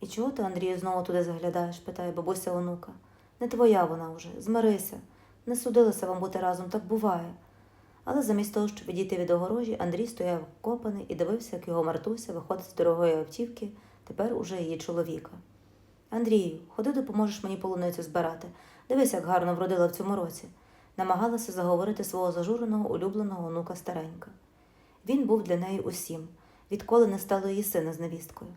І чого ти, Андрію, знову туди заглядаєш? питає бабуся онука. Не твоя вона вже, змирися. Не судилося вам бути разом, так буває. Але замість того, щоб відійти від огорожі, Андрій стояв копаний і дивився, як його Мартуся виходить з дорогої автівки, тепер уже її чоловіка. Андрію, ходи допоможеш мені полуницю збирати. Дивись, як гарно вродила в цьому році. Намагалася заговорити свого зажуреного улюбленого онука старенька. Він був для неї усім, відколи не стало її сина з невісткою.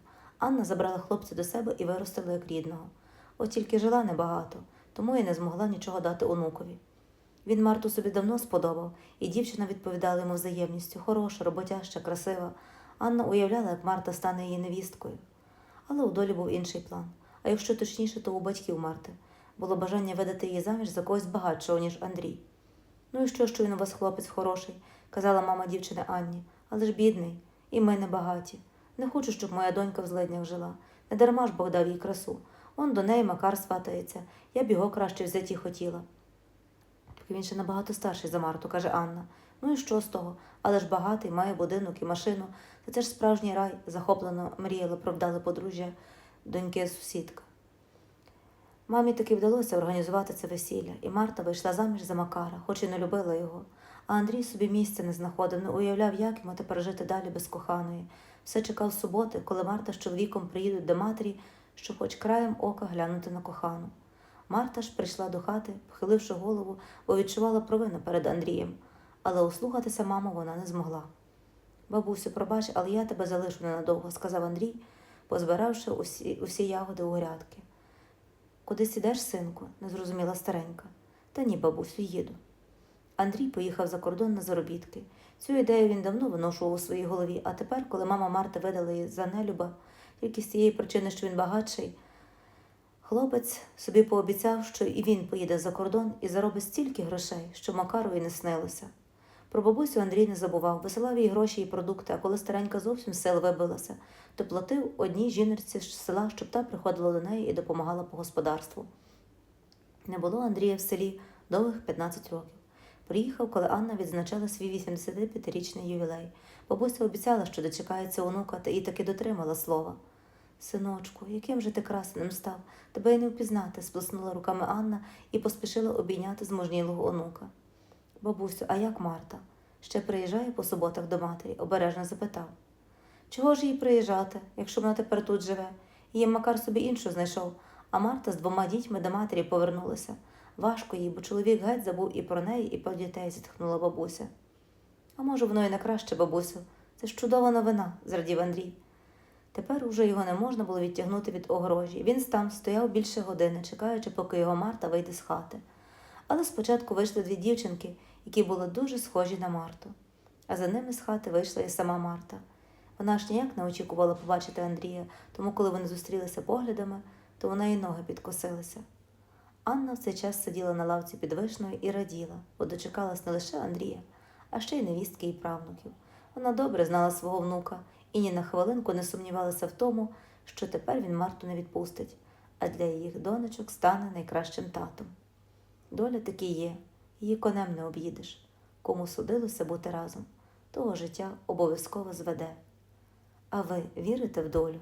Анна забрала хлопця до себе і виростила як рідного. От тільки жила небагато, тому і не змогла нічого дати онукові. Він Марту собі давно сподобав, і дівчина відповідала йому взаємністю хороша, роботяща, красива. Анна уявляла, як Марта стане її невісткою. Але у долі був інший план. А якщо точніше, то у батьків Марти було бажання видати її заміж за когось багатшого, ніж Андрій. Ну і що, що він у вас хлопець хороший, казала мама дівчини Анні, але ж бідний, і ми не багаті. Не хочу, щоб моя донька в злиднях жила. Не дарма ж Бог дав їй красу. Он до неї Макар сватається, я б його краще взяті хотіла. Так він ще набагато старший за Марту, каже Анна. Ну і що з того? Але ж багатий, має будинок і машину. Та це ж справжній рай, захоплено мріяла про вдале подружжя доньки сусідка. Мамі таки вдалося організувати це весілля, і Марта вийшла заміж за Макара, хоч і не любила його. А Андрій собі місця не знаходив, не уявляв, як йому тепер жити далі без коханої. Все чекав суботи, коли Марта з чоловіком приїдуть до матері, щоб хоч краєм ока глянути на кохану. Марта ж прийшла до хати, похиливши голову, бо відчувала провину перед Андрієм, але услухатися маму вона не змогла. Бабусю, пробач, але я тебе залишу ненадовго, сказав Андрій, позбиравши усі, усі ягоди у грядки. Кудись ідеш, синку? не зрозуміла старенька. Та ні, бабусю, їду. Андрій поїхав за кордон на заробітки. Цю ідею він давно виношував у своїй голові, а тепер, коли мама Марта видала її за нелюба, тільки з тієї причини, що він багатший, хлопець собі пообіцяв, що і він поїде за кордон і заробить стільки грошей, що Макарові не снилося. Про бабусю Андрій не забував, висилав їй гроші і продукти, а коли старенька зовсім сил вибилася, то платив одній жіночці з села, щоб та приходила до неї і допомагала по господарству. Не було Андрія в селі довгих 15 років. Приїхав, коли Анна відзначала свій 85-річний ювілей. Бабуся обіцяла, що дочекається онука, та і таки дотримала слова. Синочку, яким же ти красеним став, тебе й не впізнати, сплеснула руками Анна і поспішила обійняти зможнілого онука. Бабусю, а як Марта? Ще приїжджає по суботах до матері, обережно запитав. Чого ж їй приїжджати, якщо вона тепер тут живе? Її Макар собі іншу знайшов, а Марта з двома дітьми до матері повернулася. Важко їй, бо чоловік геть забув і про неї, і про дітей, зітхнула бабуся. А може, воно і не краще, бабусю. Це ж чудова новина, зрадів Андрій. Тепер уже його не можна було відтягнути від огорожі. Він там стояв більше години, чекаючи, поки його Марта вийде з хати. Але спочатку вийшли дві дівчинки, які були дуже схожі на Марту. А за ними з хати вийшла і сама Марта. Вона ж ніяк не очікувала побачити Андрія, тому коли вони зустрілися поглядами, то вона і ноги підкосилися. Анна в цей час сиділа на лавці під вишною і раділа, бо дочекалась не лише Андрія, а ще й невістки і правнуків. Вона добре знала свого внука і ні на хвилинку не сумнівалася в тому, що тепер він Марту не відпустить, а для їх донечок стане найкращим татом. Доля таки є, її конем не об'їдеш. Кому судилося бути разом, того життя обов'язково зведе. А ви вірите в долю?